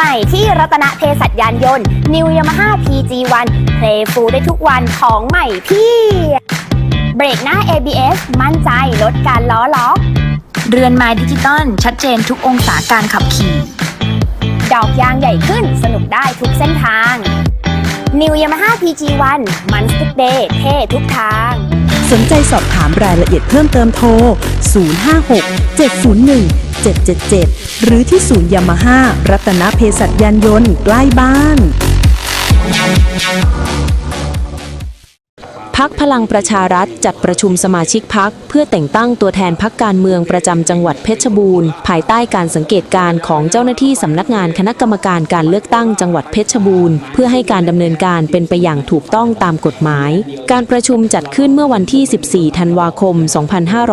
ม่ที่รัตนเภสัชยานยนต์ New Yamaha PG1 Playful ได้ทุกวันของใหม่พี่เบรกหน้า ABS มั่นใจลดการล้อล็อก เรือนไม้ดิจิตอลชัดเจนทุกองศาการขับขี่ ดอกยางใหญ่ขึ้นสนุกได้ทุกเส้นทาง New Yamaha PG1 มันส t ุกเดย์เท่ทุกทาง สนใจสอบถามรายละเอียดเพิ่มเติมโทร 056 701 777 หรือที่ศูนย์ยามาฮ่ารัตนเพศัตยานยนต์ใกล้บ้าน พักพลังประชารัฐจัดประชุมสมาชิกพักเพื่อแต่งตั้งตัวแทนพักการเมืองประจำจังหวัดเพชรบูรณ์ภายใต้การสังเกตการณ์ของเจ้าหน้าที่สำนักงานคณะกรรมการการเลือกตั้งจังหวัดเพชรบูรณ์เพื่อให้การดำเนินการเป็นไปอย่างถูกต้องตามกฎหมาย การประชุมจัดขึ้นเมื่อวันที่ 14 ธันวาคม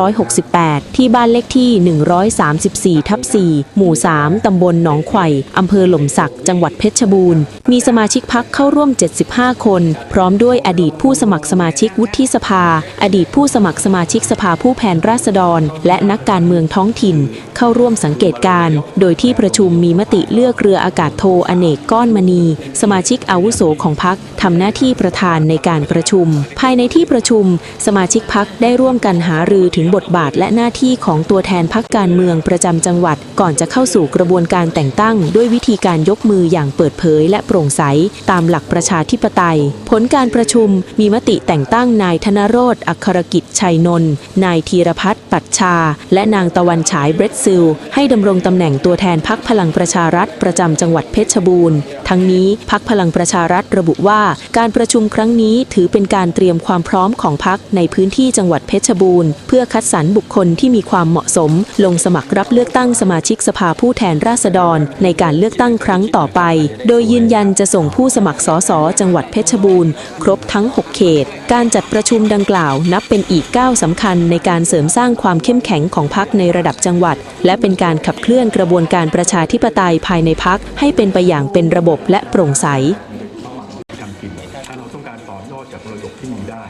2568 ที่บ้านเลขที่ 134 ทับ 4 หมู่ 3 ตำบลหนองไข่อำเภอหล่มสัก จังหวัดเพชรบูรณ์ มีสมาชิกพักเข้าร่วม 75 คน พร้อมด้วยอดีตผู้สมัครสมาชิกวุฒิสภา อดีตผู้สมัครสมาชิกสภาผู้แทนราษฎร และนักการเมืองท้องถิ่น เข้าร่วมสังเกตการ โดยที่ประชุมมีมติเลือกเรืออากาศโทอเนกก้อนมณี สมาชิกอาวุโสของพักทำหน้าที่ประธานในการประชุม ภายในที่ประชุม สมาชิกพักได้ร่วมกันหารือถึงบทบาทและหน้าที่ของตัวแทนพักการเมืองประจำจังหวัด ก่อนจะเข้าสู่กระบวนการแต่งตั้ง ด้วยวิธีการยกมืออย่างเปิดเผย และโปร่งใส ตามหลักประชาธิปไตย ผลการประชุมมีมติแต่งตั้งนายธนโรธอัครกิจชัยนนท์นายธีรพัฒน์ปัชชา และนางตะวันฉายเบรดซิล ให้ดำรงตำแหน่งตัวแทนพักพลังประชารัฐประจำจังหวัดเพชรบูรณ์ ทั้งนี้พักพลังประชารัฐระบุว่า การประชุมครั้งนี้ถือเป็นการเตรียมความพร้อมของพักในพื้นที่จังหวัดเพชรบูรณ์ เพื่อคัดสรรบุคคลที่มีความเหมาะสม ลงสมัครรับเลือกตั้งสมาชิกสภาผู้แทนราษฎร ในการเลือกตั้งครั้งต่อไป โดยยืนยันจะส่งผู้สมัครสสจังหวัดเพชรบูรณ์ ครบทั้ง 6 เขตการจัดประชุมดังกล่าวนับเป็นอีกก้าวสำคัญในการเสริมสร้างความเข้มแข็งของพักในระดับจังหวัด และเป็นการขับเคลื่อนกระบวนการประชาธิปไตยภายในพักให้เป็นไปอย่างเป็นระบบและโปร่งใสทำกินถ้าเราต้องการต่อยอดจากมรดกที่มีได้